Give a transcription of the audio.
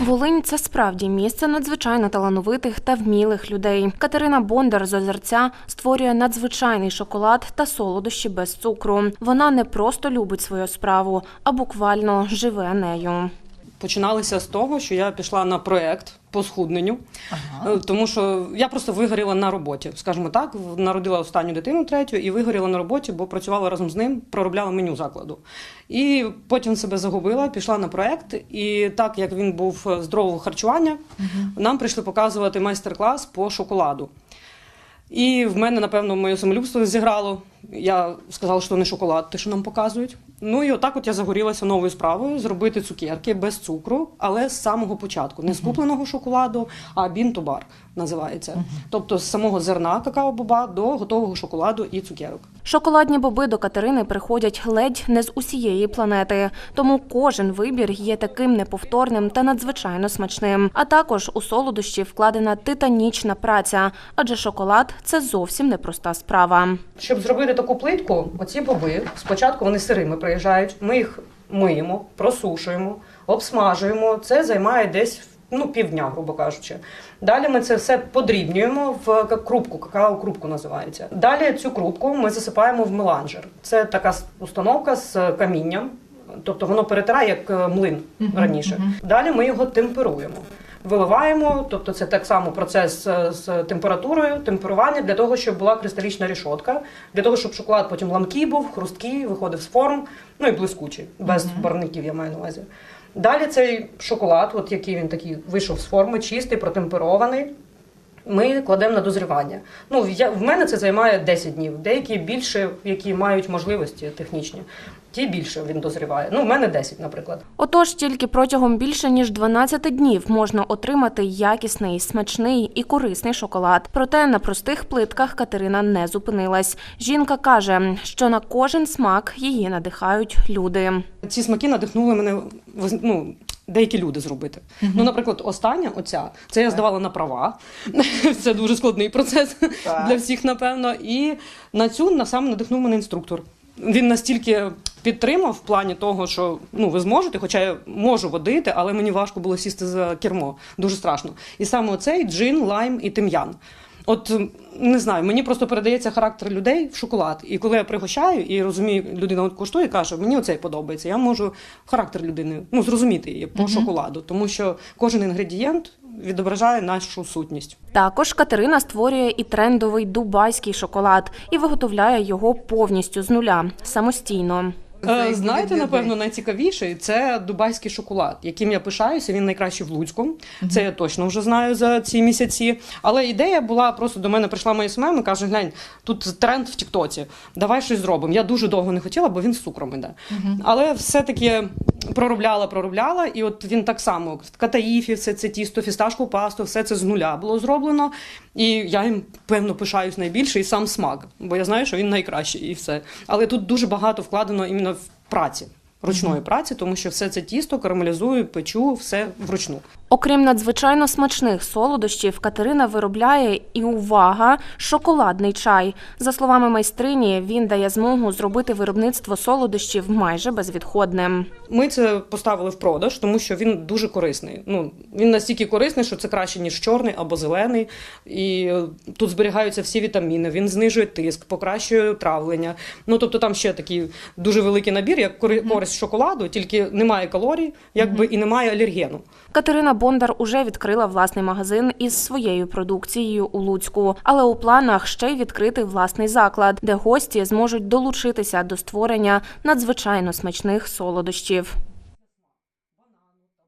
Волинь це справді місце надзвичайно талановитих та вмілих людей. Катерина Бондар з Озерця створює надзвичайний шоколад та солодощі без цукру. Вона не просто любить свою справу, а буквально живе нею. Починалося з того, що я пішла на проект по схудненню, Е, тому що я просто вигоріла на роботі. Скажімо так, народила останню дитину третю і вигоріла на роботі, бо працювала разом з ним, проробляла меню закладу. І потім себе загубила, пішла на проект. І так як він був е, здорового харчування, нам прийшли показувати майстер-клас по шоколаду. І в мене, напевно, моє самолюбство зіграло. Я сказала, що не шоколад, те, що нам показують. Ну і отак от я загорілася новою справою зробити цукерки без цукру, але з самого початку. Не з купленого шоколаду, а бін-ту-бар називається. Тобто з самого зерна какао-боба до готового шоколаду і цукерок. Шоколадні боби до Катерини приходять ледь не з усієї планети, тому кожен вибір є таким неповторним та надзвичайно смачним. А також у солодощі вкладена титанічна праця, адже шоколад це зовсім непроста справа. Щоб зробити таку плитку, оці боби спочатку вони сирими приїжджають. Ми їх миємо, просушуємо, обсмажуємо. Це займає десь ну, півдня, грубо кажучи. Далі ми це все подрібнюємо в крупку, какао-крупку називається. Далі цю крупку ми засипаємо в меланжер. Це така установка з камінням, тобто воно перетирає як е, млин раніше. Далі ми його темперуємо. Виливаємо, тобто це так само процес е, з температурою, темперування для того, щоб була кристалічна рішотка, для того, щоб шоколад потім ламкий був, хрусткий, виходив з форм, ну і блискучий, без барників, я маю на увазі. Далі цей шоколад, от який він такий вийшов з форми, чистий, протемперований. Ми кладемо на дозрівання. Ну, я, в мене це займає 10 днів. Деякі більше, які мають можливості технічні, ті більше він дозріває. Ну, в мене 10, наприклад. Отож, тільки протягом більше ніж 12 днів можна отримати якісний, смачний і корисний шоколад. Проте на простих плитках Катерина не зупинилась. Жінка каже, що на кожен смак її надихають люди. Ці смаки надихнули мене ну, деякі люди зробити. Ну, наприклад, остання, оця, це я здавала на права. Це дуже складний процес для всіх, напевно. І на цю на саме надихнув мене інструктор. Він настільки підтримав в плані того, що ну ви зможете, хоча я можу водити, але мені важко було сісти за кермо. Дуже страшно. І саме оцей джин, лайм і тим'ян. От не знаю, мені просто передається характер людей в шоколад. І коли я пригощаю і розумію, людина от коштує, каже, мені оцей подобається. Я можу характер людини ну зрозуміти її по шоколаду, тому що кожен інгредієнт відображає нашу сутність. Також Катерина створює і трендовий дубайський шоколад і виготовляє його повністю з нуля самостійно. Е, Знаєте, напевно, найцікавіший це дубайський шоколад, яким я пишаюся. Він найкращий в Луцьку. Це я точно вже знаю за ці місяці. Але ідея була просто до мене прийшла моя сім'я і каже: глянь, тут тренд в Тіктоці. Давай щось зробимо. Я дуже довго не хотіла, бо він з цукром іде. Але все-таки проробляла, проробляла, і от він так само катаїфі, все це тісто, фісташку пасту, все це з нуля було зроблено. І я їм певно пишаюсь найбільше і сам смак, бо я знаю, що він найкращий і все. Але тут дуже багато вкладено іменно в праці. Ручної праці, тому що все це тісто карамелізую, печу, все вручну. Окрім надзвичайно смачних солодощів, Катерина виробляє і увага, шоколадний чай. За словами майстрині, він дає змогу зробити виробництво солодощів майже безвідходним. Ми це поставили в продаж, тому що він дуже корисний. Ну він настільки корисний, що це краще ніж чорний або зелений. І е, тут зберігаються всі вітаміни. Він знижує тиск, покращує травлення. Ну тобто там ще такий дуже великий набір, як кори- користь шоколаду, тільки немає калорій, якби і немає алергену. Катерина Бондар уже відкрила власний магазин із своєю продукцією у Луцьку, але у планах ще й відкрити власний заклад, де гості зможуть долучитися до створення надзвичайно смачних солодощів.